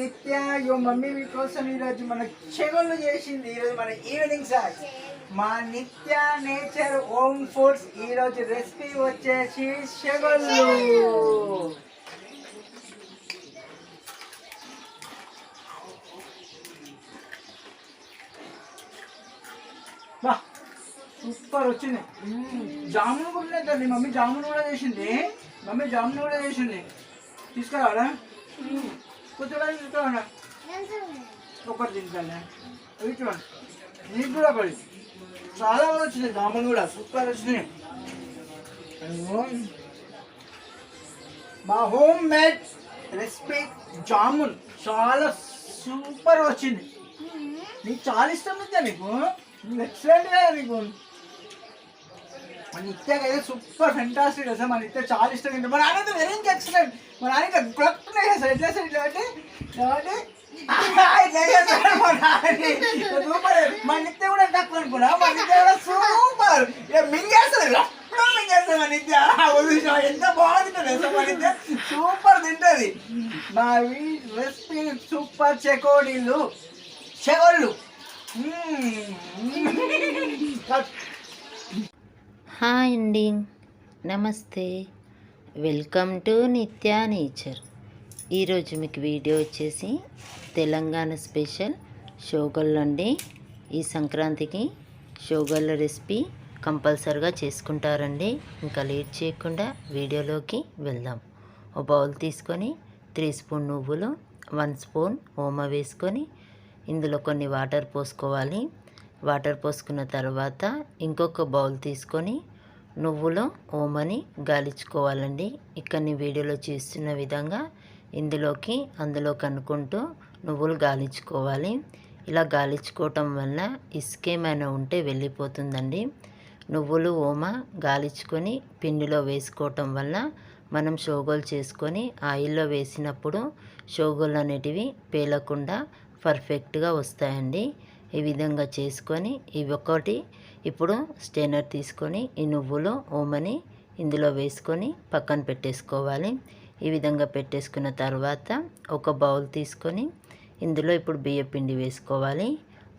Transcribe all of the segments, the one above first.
నిత్య యో మమ్మీ మీకోసం ఈరోజు మన చెగుళ్ళు చేసింది ఈరోజు మన ఈవినింగ్ సార్ మా నిత్య నేచర్ హోమ్ ఫుడ్స్ ఈరోజు రెసిపీ వచ్చేసి చెగుళ్ళు బా సూపర్ వచ్చింది. జామున్ కూడా లేదండి మమ్మీ జామున్ కూడా చేసింది. మమ్మీ జామున్ కూడా చేసింది. తీసుకురావాలా? కూర్చోడానికి తీసుకురావాలా ఒకటి తింటాను అవి చూడండి నీకు కూడా ఒకటి. చాలా బాగా వచ్చింది జామున్ కూడా. సూపర్ వచ్చింది మా హోమ్ మేడ్ రెసిపీ జామున్. చాలా సూపర్ వచ్చింది. నీకు చాలా ఇష్టం ఉందా నీకు? ఎక్సలెంట్గా కదా నీకు. మన నిత్యాకి అయితే సూపర్ ఫెంటాస్టిక్ అసలు మన నిత్య చాలా ఇష్టం తింటాం. మన ఆయన వెరీ ఎక్సలెంట్ మన ఆయన ఇంకా గొప్పనే చేస్తాడు ఎట్లా చేస్తాడు ఇట్లా అంటే? ఇట్లా సూపర్. మన నిత్య కూడా తక్కువ అనుకున్నా. మన నిత్య కూడా సూపర్. మింగేస్తుంది అప్పుడు మింగేస్తుంది మన నిత్య ఎంత బాగుంటుంది అసలు మన నిత్య సూపర్ తింటుంది. మా రెసిపీ సూపర్. చెకోడీలు. చెగోళ్ళు. హాయ్ అండి. నమస్తే. Welcome to Nithya nature. ఈరోజు మీకు వీడియో వచ్చేసి తెలంగాణ స్పెషల్ షోగళ్ళు అండి. ఈ సంక్రాంతికి షోగళ్ళ రెసిపీ కంపల్సరిగా చేసుకుంటారండి. ఇంకా లేట్ చేయకుండా వీడియోలోకి వెళ్దాం. ఓ బౌల్ తీసుకొని త్రీ స్పూన్ నువ్వులు వన్ స్పూన్ ఓమ వేసుకొని ఇందులో కొన్ని వాటర్ పోసుకోవాలి. వాటర్ పోసుకున్న తర్వాత ఇంకొక బౌల్ తీసుకొని నువ్వులో ఓమని గాలించుకోవాలండి. ఇక్కడ వీడియోలో చూస్తున్న విధంగా ఇందులోకి అందులో కనుక్కుంటూ నువ్వులు గాలించుకోవాలి. ఇలా గాలించుకోవటం వల్ల ఇసుకేమైనా ఉంటే వెళ్ళిపోతుందండి. నువ్వులు ఓమ గాలించుకొని పిండిలో వేసుకోవటం వల్ల మనం షోగోలు చేసుకొని ఆయిల్లో వేసినప్పుడు షోగోలు అనేటివి పేలకుండా పర్ఫెక్ట్గా వస్తాయండి. ఈ విధంగా చేసుకొని ఇవి ఒకటి ఇప్పుడు స్టెయినర్ తీసుకొని ఈ నువ్వులు ఓమని ఇందులో వేసుకొని పక్కన పెట్టేసుకోవాలి. ఈ విధంగా పెట్టేసుకున్న తర్వాత ఒక బౌల్ తీసుకొని ఇందులో ఇప్పుడు బియ్యపిండి వేసుకోవాలి.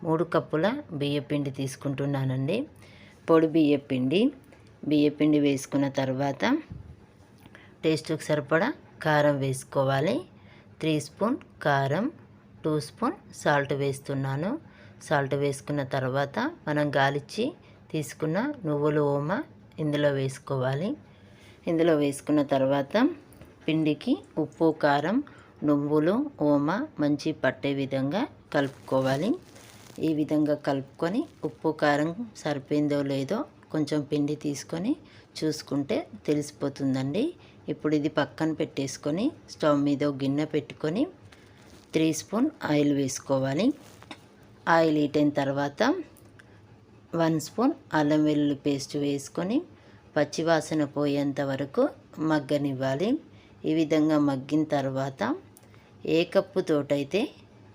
మూడు కప్పుల బియ్యపిండి తీసుకుంటున్నానండి. పొడి బియ్యపిండి. బియ్యపిండి వేసుకున్న తర్వాత టేస్ట్కి సరిపడా కారం వేసుకోవాలి. త్రీ స్పూన్ కారం టూ స్పూన్ సాల్ట్ వేస్తున్నాను. సాల్ట్ వేసుకున్న తర్వాత మనం గాలిచ్చి తీసుకున్న నువ్వులు ఓమ ఇందులో వేసుకోవాలి. ఇందులో వేసుకున్న తర్వాత పిండికి ఉప్పు కారం నువ్వులు ఓమ మంచి పట్టే విధంగా కలుపుకోవాలి. ఈ విధంగా కలుపుకొని ఉప్పు కారం సరిపోయిందో లేదో కొంచెం పిండి తీసుకొని చూసుకుంటే తెలిసిపోతుందండి. ఇప్పుడు ఇది పక్కన పెట్టేసుకొని స్టవ్ మీద గిన్నె పెట్టుకొని త్రీ స్పూన్ ఆయిల్ వేసుకోవాలి. ఆయిల్ హీట్ అయిన తర్వాత వన్ స్పూన్ అల్లం వెల్లుల్లి పేస్ట్ వేసుకొని పచ్చివాసన పోయేంత వరకు మగ్గనివ్వాలి. ఈ విధంగా మగ్గిన తర్వాత ఏ కప్పుతోటైతే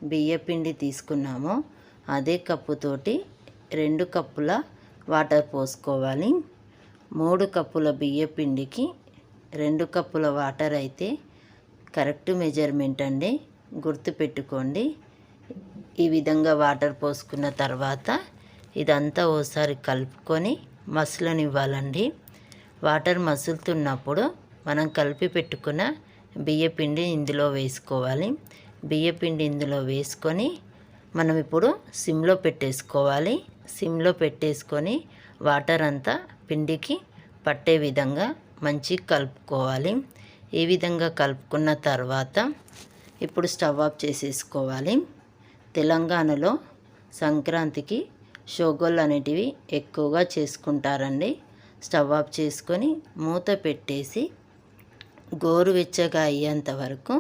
బియ్యపిండి తీసుకున్నామో అదే కప్పుతోటి రెండు కప్పుల వాటర్ పోసుకోవాలి. మూడు కప్పుల బియ్యపిండికి రెండు కప్పుల వాటర్ అయితే కరెక్ట్ మెజర్మెంట్ అండి. గుర్తుపెట్టుకోండి. ఈ విధంగా వాటర్ పోసుకున్న తర్వాత ఇదంతా ఓసారి కలుపుకొని మసలనివ్వాలండి. వాటర్ మసులుతున్నప్పుడు మనం కలిపి పెట్టుకున్న బియ్యపిండి ఇందులో వేసుకోవాలి. బియ్యపిండి ఇందులో వేసుకొని మనం ఇప్పుడు సిమ్లో పెట్టేసుకోవాలి. సిమ్లో పెట్టేసుకొని వాటర్ అంతా పిండికి పట్టే విధంగా మంచి కలుపుకోవాలి. ఈ విధంగా కలుపుకున్న తర్వాత ఇప్పుడు స్టవ్ ఆఫ్ చేసేసుకోవాలి. తెలంగాణలో సంక్రాంతికి షోగోళ్ళు అనేటివి ఎక్కువగా చేసుకుంటారండి. స్టవ్ ఆఫ్ చేసుకొని మూత పెట్టేసి గోరువెచ్చగా అయ్యేంత వరకు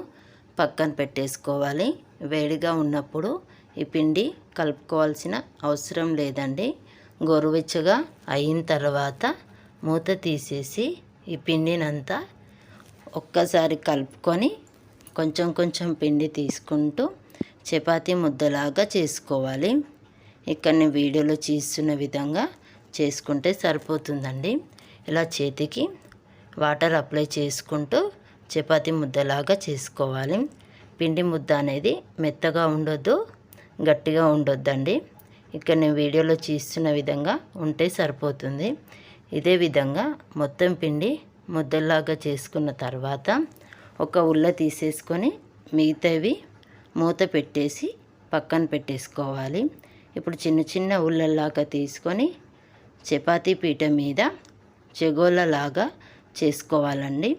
పక్కన పెట్టేసుకోవాలి. వేడిగా ఉన్నప్పుడు ఈ పిండి కలుపుకోవాల్సిన అవసరం లేదండి. గోరువెచ్చగా అయిన తర్వాత మూత తీసేసి ఈ పిండినంతా ఒక్కసారి కలుపుకొని కొంచెం కొంచెం పిండి తీసుకుంటూ చపాతీ ముద్దలాగా చేసుకోవాలి. ఇక్కడ నేను వీడియోలో చేస్తున్న విధంగా చేసుకుంటే సరిపోతుందండి. ఇలా చేతికి వాటర్ అప్లై చేసుకుంటూ చపాతీ ముద్దలాగా చేసుకోవాలి. పిండి ముద్ద అనేది మెత్తగా ఉండొద్దు గట్టిగా ఉండొద్దండి. ఇక్కడ నేను వీడియోలో చూస్తున్న విధంగా ఉంటే సరిపోతుంది. ఇదే విధంగా మొత్తం పిండి ముద్దలాగా చేసుకున్న తర్వాత ఒక ఉల్ల తీసేసుకొని మిగతావి మూత పెట్టేసి పక్కన పెట్టేసుకోవాలి. ఇప్పుడు చిన్న చిన్న ఉల్లలాగా తీసుకొని చపాతీ పీట మీద చెగోలలాగా చేసుకోవాలండి.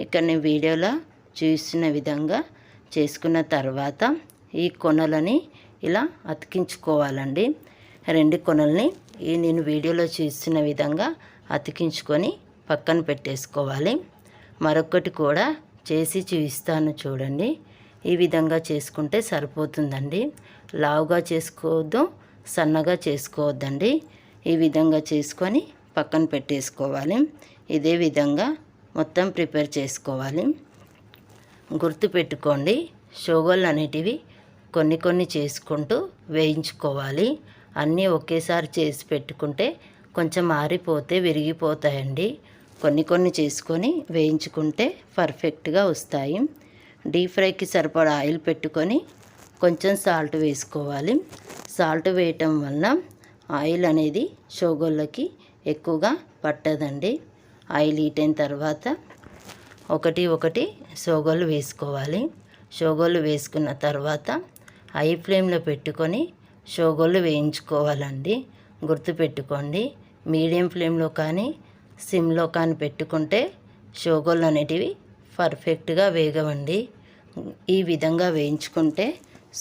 ఇక్కడ నేను వీడియోలో చూస్తున్న విధంగా చేసుకున్న తర్వాత ఈ కొనలని ఇలా అతికించుకోవాలండి. రెండు కొనల్ని ఈ నేను వీడియోలో చూస్తున్న విధంగా అతికించుకొని పక్కన పెట్టేసుకోవాలి. మరొకటి కూడా చేసి చూపిస్తాను చూడండి. ఈ విధంగా చేసుకుంటే సరిపోతుందండి. లావుగా చేసుకోవద్దు సన్నగా చేసుకోవద్దండి. ఈ విధంగా చేసుకొని పక్కన పెట్టేసుకోవాలి. ఇదే విధంగా మొత్తం ప్రిపేర్ చేసుకోవాలి. గుర్తుపెట్టుకోండి షోగోళ్ళు అనేటివి కొన్ని కొన్ని చేసుకుంటూ వేయించుకోవాలి. అన్నీ ఒకేసారి చేసి పెట్టుకుంటే కొంచెం ఆరిపోతే విరిగిపోతాయండి. కొన్ని కొన్ని చేసుకొని వేయించుకుంటే పర్ఫెక్ట్గా వస్తాయి. డీప్ ఫ్రైకి సరిపడా ఆయిల్ పెట్టుకొని కొంచెం సాల్ట్ వేసుకోవాలి. సాల్ట్ వేయటం వల్ల ఆయిల్ అనేది షోగోళ్ళకి ఎక్కువగా పట్టదండి. ఆయిల్ హీట్ అయిన తర్వాత ఒకటి ఒకటి షోగోలు వేసుకోవాలి. షోగోలు వేసుకున్న తర్వాత హై ఫ్లేమ్లో పెట్టుకొని షోగోలు వేయించుకోవాలండి. గుర్తుపెట్టుకోండి మీడియం ఫ్లేమ్లో కానీ సిమ్లో కానీ పెట్టుకుంటే షోగోలు అనేటివి పర్ఫెక్ట్గా వేగవండి. ఈ విధంగా వేయించుకుంటే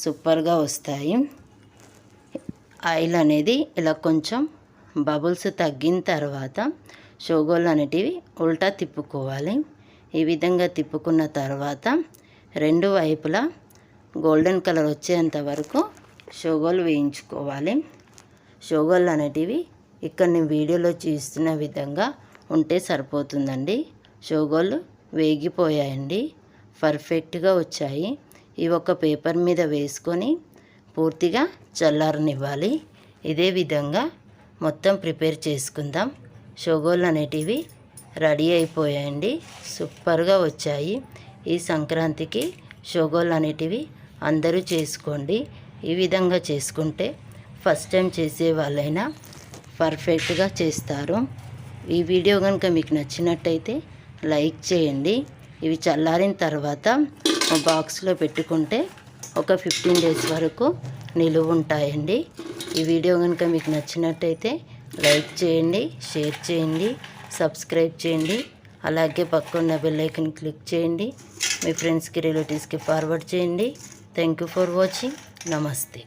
సూపర్గా వస్తాయి. ఆయిల్ అనేది ఇలా కొంచెం బబుల్స్ తగ్గిన తర్వాత షోగోలు అనేటివి ఉల్టా తిప్పుకోవాలి. ఈ విధంగా తిప్పుకున్న తర్వాత రెండు వైపులా గోల్డెన్ కలర్ వచ్చేంత వరకు షోగోలు వేయించుకోవాలి. షోగోలు అనేటివి ఇక్కడ నేను వీడియోలో చూస్తున్న విధంగా ఉంటే సరిపోతుందండి. షోగోలు వేగిపోయాయండి. పర్ఫెక్ట్గా వచ్చాయి. ఇవి ఒక పేపర్ మీద వేసుకొని పూర్తిగా చల్లారనివ్వాలి. ఇదే విధంగా మొత్తం ప్రిపేర్ చేసుకుందాం. షోగోలు అనేటివి రెడీ అయిపోయాయండి. సూపర్గా వచ్చాయి. ఈ సంక్రాంతికి షోగోలు అనేటివి అందరూ చేసుకోండి. ఈ విధంగా చేసుకుంటే ఫస్ట్ టైం చేసే వాళ్ళైనా పర్ఫెక్ట్గా చేస్తారు. ఈ వీడియో కనుక మీకు నచ్చినట్టయితే లైక్ చేయండి. ఇవి చల్లారిన తర్వాత బాక్స్లో పెట్టుకుంటే ఒక ఫిఫ్టీన్ డేస్ వరకు నిలువ ఉంటాయండి. ఈ వీడియో కనుక మీకు నచ్చినట్టయితే లైక్ చేయండి షేర్ చేయండి సబ్స్క్రైబ్ చేయండి అలాగే పక్కన్న బెల్లైకన్ క్లిక్ చేయండి మీ ఫ్రెండ్స్కి రిలేటివ్స్కి ఫార్వర్డ్ చేయండి. Thank you for watching. నమస్తే.